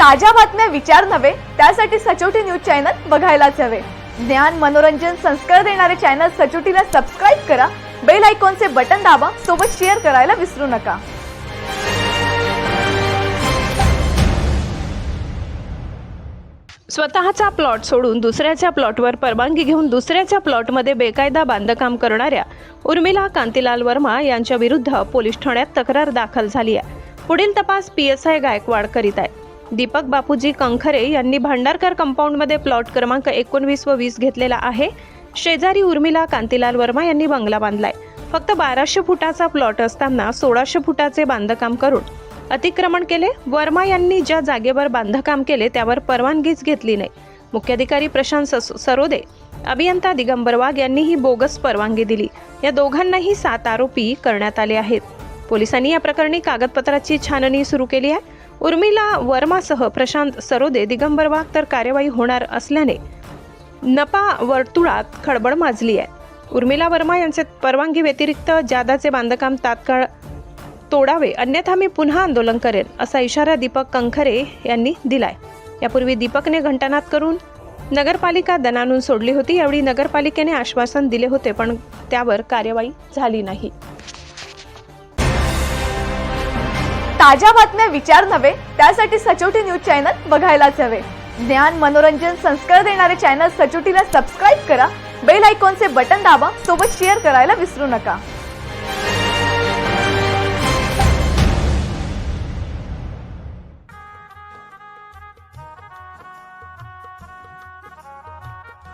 ताज्या बातम्या विचार नव्हे त्यासाठी सचोटी न्यूज चॅनल बघायलाच हवे. ज्ञान मनोरंजन संस्कार देणारे चॅनल सचोटीला सबस्क्राईब करा बेल आयकॉनचे बटन दाबा सोबत शेअर करायला विसरू नका. स्वतःचा प्लॉट सोडून दुसऱ्याच्या प्लॉटवर परवानगी घेऊन दुसऱ्याच्या प्लॉटमध्ये बेकायदा बांधकाम करणाऱ्या उर्मिला कांतीलाल वर्मा यांच्या विरुद्ध पोलीस ठाण्यात तक्रार दाखल झाली आहे पुढील तपास पी एस आय गायकवाड करीत आहे. दीपक बापूजी कंखरे यांनी भांडारकर कंपाऊंडमध्ये प्लॉट क्रमांक एकोणवीस व वीस घेतलेला आहे. शेजारी उर्मिला कांतीलाल वर्मा यांनी बंगला बांधलाय. फक्त बाराशे फुटाचा प्लॉट असताना सोळाशे फुटाचे बांधकाम करून अतिक्रमण केले. वर्मा यांनी ज्या जागेवर बांधकाम केले त्यावर परवानगीच घेतली नाही. मुख्याधिकारी प्रशांत सरोदे अभियंता दिगंबर वाघ यांनी ही बोगस परवानगी दिली. या दोघांनाही सात आरोपी करण्यात आले आहेत. पोलिसांनी या प्रकरणी कागदपत्राची छाननी सुरू केली आहे. उर्मिला वर्मासह प्रशांत सरोदे दिगंबर वाघ तर कार्यवाही होणार असल्याने नपा वर्तुळात खळबळ माजली आहे. उर्मिला वर्मा यांचे परवानगी व्यतिरिक्त जादाचे बांधकाम तात्काळ तोडावे अन्यथा मी पुन्हा आंदोलन करेन असा इशारा दीपक कंखरे यांनी दिलाय. यापूर्वी दीपकने घंटानाद करून नगरपालिका दणानून सोडली होती यावेळी नगरपालिकेने आश्वासन दिले होते पण त्यावर कार्यवाही झाली नाही. ताज्या बातम्या विचार नव्हे त्यासाठी सचोटी न्यूज चॅनल बघायलाच हवे. ज्ञान मनोरंजन संस्कार देणारे चॅनल सचोटीला सबस्क्राईब करा बेल आयकॉनचे बटन दाबा सोबत शेअर करायला विसरू नका.